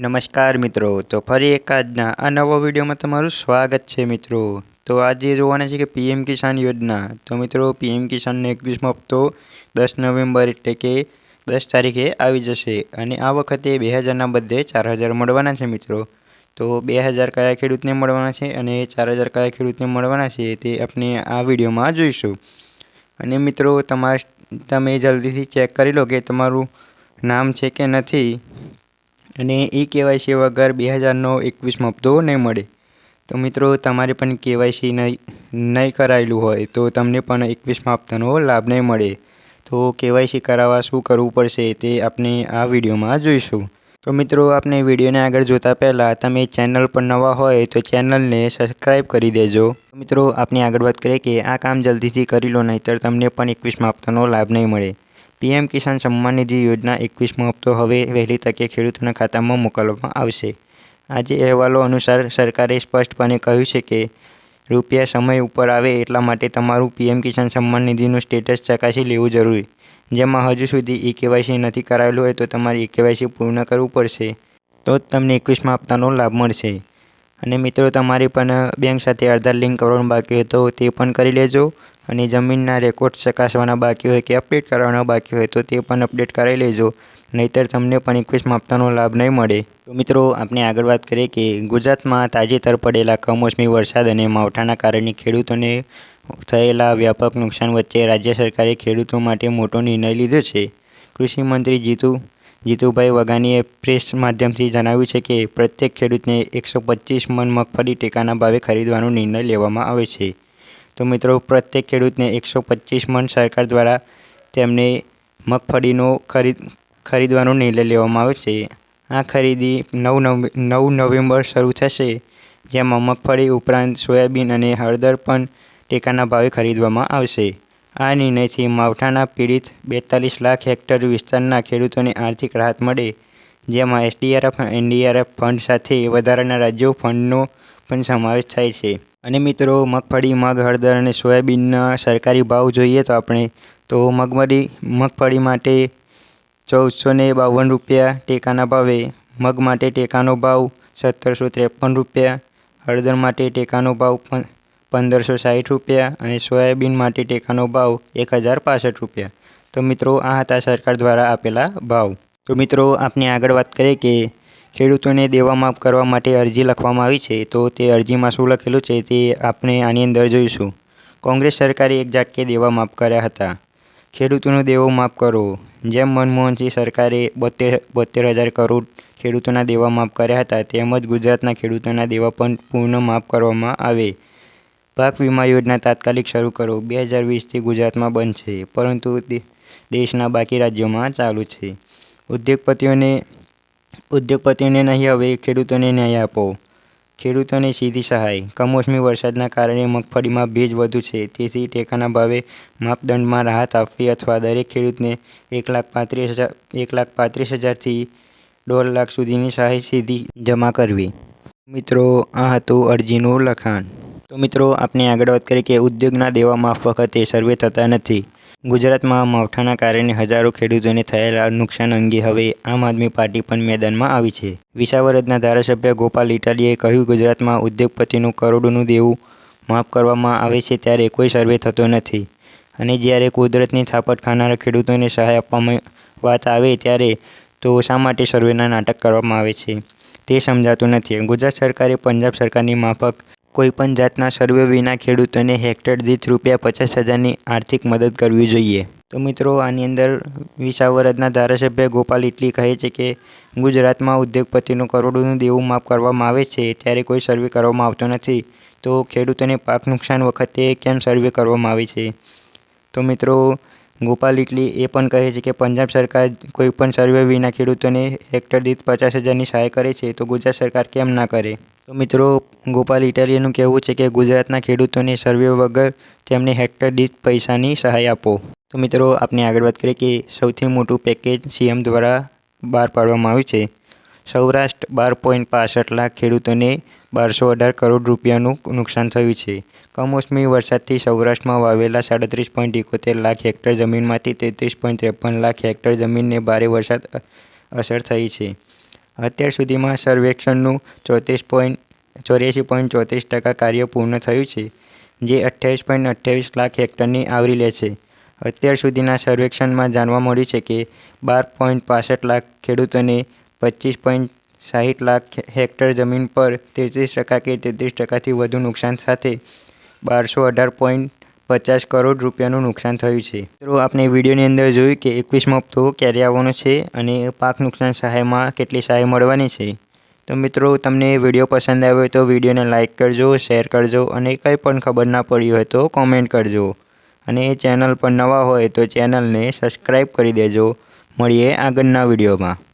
નમસ્કાર મિત્રો. તો ફરી એક આજના આ નવો વિડીયોમાં તમારું સ્વાગત છે મિત્રો. તો આજે જોવાના છે કે પીએમ કિસાન યોજના. તો મિત્રો, પીએમ કિસાનનો એકવીસમો હપ્તો દસ નવેમ્બર એટલે કે દસ તારીખે આવી જશે અને આ વખતે બે હજારના બદલે ચાર હજાર મળવાના છે મિત્રો. તો બે હજાર કયા ખેડૂતને મળવાના છે અને ચાર હજાર કયા ખેડૂતને મળવાના છે તે આપણે આ વિડીયોમાં જોઈશું. અને મિત્રો, તમારે, તમે જલ્દીથી ચેક કરી લો કે તમારું નામ છે કે નથી. અને એ કેવાયસી વગર બે હજારનો એકવીસમો હપ્તો નહીં મળે. તો મિત્રો, તમારે પણ કેવાયસી નહીં નહીં કરાયેલું હોય તો તમને પણ એકવીસમા હપ્તાનો લાભ નહીં મળે. તો કેવાયસી કરાવવા શું કરવું પડશે તે આપણે આ વિડીયોમાં જોઈશું. તો મિત્રો આપણે વિડીયોને આગળ જોતા પહેલાં તમે ચેનલ પર નવા હોય તો ચેનલને સબસ્ક્રાઈબ કરી દેજો. મિત્રો આપણે આગળ વાત કરીએ કે આ કામ જલ્દીથી કરી લો, નહીંતર તમને પણ એકવીસમાં હપ્તાનો લાભ નહીં મળે. પીએમ કિસાન સન્માન નિધિ યોજના એકવીસમો હપ્તો હવે વહેલી તકે ખેડૂતોના ખાતામાં મોકલવામાં આવશે. આજે અહેવાલો અનુસાર સરકારે સ્પષ્ટપણે કહ્યું છે કે, રૂપિયા સમય ઉપર આવે એટલા માટે તમારું પીએમ કિસાન સન્માન નિધિનું સ્ટેટસ ચકાસી લેવું જરૂરી. જેમાં હજુ સુધી ઈ કેવાયસી નથી કરાયેલું હોય તો તમારે ઈ કેવાયસી પૂર્ણ કરવું પડશે. તો જ તમને એકવીસમાં હપ્તાનો લાભ મળશે. અને મિત્રો, તમારે પણ બેંક સાથે આધાર લિંક કરવાનું બાકી હોય તો તે પણ કરી લેજો. અને જમીનના રેકોર્ડ ચકાસવાના બાકી હોય કે અપડેટ કરવાના બાકી હોય તો તે પણ અપડેટ કરાવી લેજો. નહીંતર તમને પણ એકવીસ માપતાનો લાભ નહીં મળે. તો મિત્રો, આપણે આગળ વાત કરીએ કે ગુજરાતમાં તાજેતર પડેલા કમોસમી વરસાદ અને માવઠાના કારણે ખેડૂતોને થયેલા વ્યાપક નુકસાન વચ્ચે રાજ્ય સરકારે ખેડૂતો માટે મોટો નિર્ણય લીધો છે. કૃષિમંત્રી જીતુ, જીતુભાઈ વઘાણીએ પ્રેસ માધ્યમથી જણાવ્યું છે કે, પ્રત્યેક ખેડૂતને એકસો પચીસ મન મગફળી ટેકાના ભાવે ખરીદવાનો નિર્ણય લેવામાં આવે છે. તો મિત્રો, પ્રત્યેક ખેડૂતને એકસો પચીસ મણ સરકાર દ્વારા તેમને મગફળીનો ખરીદ, ખરીદવાનો નિર્ણય લેવામાં આવશે આ ખરીદી નવ નવ નવેમ્બર શરૂ થશે, જેમાં મગફળી ઉપરાંત સોયાબીન અને હળદર પણ ટેકાના ભાવે ખરીદવામાં આવશે. આ નિર્ણયથી માવઠાના પીડિત બેતાલીસ લાખ હેક્ટર વિસ્તારના ખેડૂતોને આર્થિક રાહત મળે, જેમાં એસડીઆરએફ એનડીઆરએફ ફંડ સાથે વધારાના રાજ્યો ફંડનો પણ સમાવેશ થાય છે. અને મિત્રો, મગફળી, મગ, હળદર અને સોયાબીનના સરકારી ભાવ જોઈએ તો આપણે, તો મગમરી મગફળી માટે ચૌદસો ને બાવન રૂપિયા, ટેકાના ભાવે મગ માટે ટેકાનો ભાવ સત્તરસો ત્રેપન રૂપિયા, હળદર માટે ટેકાનો ભાવ પંદરસો સાઠ રૂપિયા અને સોયાબીન માટે ટેકાનો ભાવ એક હજાર પાસઠ રૂપિયા. તો મિત્રો, આ હતા સરકાર દ્વારા આપેલા ભાવ. તો મિત્રો આપણે આગળ વાત કરીએ કે ખેડૂતોને દેવા માફ કરવા માટે અરજી લખવામાં આવી છે. તો તે અરજીમાં શું લખેલું છે તે આપણે આની અંદર જોઈશું. કોંગ્રેસ સરકારે એક ઝાટકે દેવા માફ કર્યા હતા. ખેડૂતોનો દેવો માફ કરો. જેમ મનમોહનસિંહ સરકારે બોતેર બોતેર હજાર કરોડ ખેડૂતોના દેવા માફ કર્યા હતા તેમજ ગુજરાતના ખેડૂતોના દેવા પણ પૂર્ણ માફ કરવામાં આવે. પાક વીમા યોજના તાત્કાલિક શરૂ કરો. બે હજાર વીસથી ગુજરાતમાં બંધ છે, પરંતુ દેશના બાકી રાજ્યોમાં ચાલુ છે. ઉદ્યોગપતિઓને ઉદ્યોગપતિઓને નહીં હવે ખેડૂતોને ન્યાય આપો. ખેડૂતોને સીધી સહાય. કમોસમી વરસાદના કારણે મગફળીમાં ભેજ વધુ છે. તેથી ટેકાના ભાવે માપદંડમાં રાહત આપવી અથવા દરેક ખેડૂતને એક લાખ પાંત્રીસ હજાર, એક લાખ પાંત્રીસ હજારથી દોઢ લાખ સુધીની સહાય સીધી જમા કરવી. મિત્રો, આ હતું અરજીનું લખાણ. તો મિત્રો આપણે આગળ વાત કરીએ કે ઉદ્યોગના દેવા માફ વખતે સર્વે થતા નથી. ગુજરાતમાં માવઠાના કારણે હજારો ખેડૂતોને થયેલા નુકસાન અંગે હવે આમ આદમી પાર્ટી પણ મેદાનમાં આવી છે. વિસાવરદના ધારાસભ્ય ગોપાલ ઇટાલીએ કહ્યું, ગુજરાતમાં ઉદ્યોગપતિનું કરોડોનું દેવું માફ કરવામાં આવે છે ત્યારે કોઈ સર્વે થતો નથી. અને જ્યારે કુદરતની થાપટ ખાનારા ખેડૂતોને સહાય આપવામાં વાત આવે ત્યારે તો શા માટે સર્વેના નાટક કરવામાં આવે છે? તે સમજાતું નથી. ગુજરાત સરકારે પંજાબ સરકારની માફક કોઈપણ જાતના સર્વે વિના ખેડૂતોને હેક્ટર દીઠ રૂપિયા પચાસ હજારની આર્થિક મદદ કરવી જોઈએ. તો મિત્રો, આની અંદર વિસાવરદના ધારાસભ્ય ગોપાલ ઇટલી કહે છે કે, ગુજરાતમાં ઉદ્યોગપતિનું કરોડોનું દેવું માફ કરવામાં આવે છે, ત્યારે કોઈ સર્વે કરવામાં આવતો નથી. તો ખેડૂતોને પાક નુકસાન વખતે કેમ સર્વે કરવામાં આવે છે? તો મિત્રો, ગોપાલ ઇટલી એ પણ કહે છે કે, પંજાબ સરકાર કોઈપણ સર્વે વિના ખેડૂતોને હેક્ટર દીઠ પચાસ હજારની સહાય કરે છે, તો ગુજરાત સરકાર કેમ ના કરે? તો મિત્રો, ગોપાલ ઇટાલિયાનું કહેવું છે કે ગુજરાતના ખેડૂતોને સર્વે વગર તેમને હેક્ટર દીઠ પૈસાની સહાય આપો. તો મિત્રો આપણે આગળ વાત કરીએ કે સૌથી મોટું પેકેજ સીએમ દ્વારા બહાર પાડવામાં આવ્યું છે. સૌરાષ્ટ્ર બાર પોઈન્ટ પાસઠ લાખ ખેડૂતોને બારસો અઢાર કરોડ રૂપિયાનું નુકસાન થયું છે. કમોસમી વરસાદથી સૌરાષ્ટ્રમાં વાવેલા સાડત્રીસ પોઈન્ટ એકોતેર લાખ હેક્ટર જમીનમાંથી તેત્રીસ પોઈન્ટ ત્રેપન લાખ હેક્ટર જમીનને ભારે વરસાદ અસર થઈ છે. અત્યાર સુધીમાં સર્વેક્ષણનું ચોત્રીસ પોઈન્ટ, ચોર્યાસી પોઈન્ટ ચોત્રીસ ટકા કાર્ય પૂર્ણ થયું છે, જે અઠ્યાવીસ પોઈન્ટ અઠ્યાવીસ લાખ હેક્ટરની આવરી લે છે. અત્યાર સુધીના સર્વેક્ષણમાં જાણવા મળ્યું છે કે બાર પોઈન્ટ પાસઠ લાખ ખેડૂતોને પચીસ પોઈન્ટ સાહીઠ લાખ હેક્ટર જમીન પર તેત્રીસ ટકા કે તેત્રીસ ટકાથી વધુ નુકસાન સાથે બારસો અઢાર પોઈન્ટ પચાસ કરોડ રૂપિયાનું નુકસાન થયું છે. મિત્રો, આપણે વિડીયોની અંદર જોયું કે એકવીસમો હપ્તો ક્યારે આવવાનો છે અને પાક નુકસાન સહાયમાં કેટલી સહાય મળવાની છે. તો મિત્રો, તમને વીડિયો પસંદ આવ્યો હોય તો વિડીયોને લાઇક કરજો, શેર કરજો અને કંઈ પણ ખબર ના પડી હોય તો કોમેન્ટ કરજો. અને ચેનલ પર નવા હોય તો ચેનલને સબસ્ક્રાઈબ કરી દેજો. મળીએ આગળના વિડીયોમાં.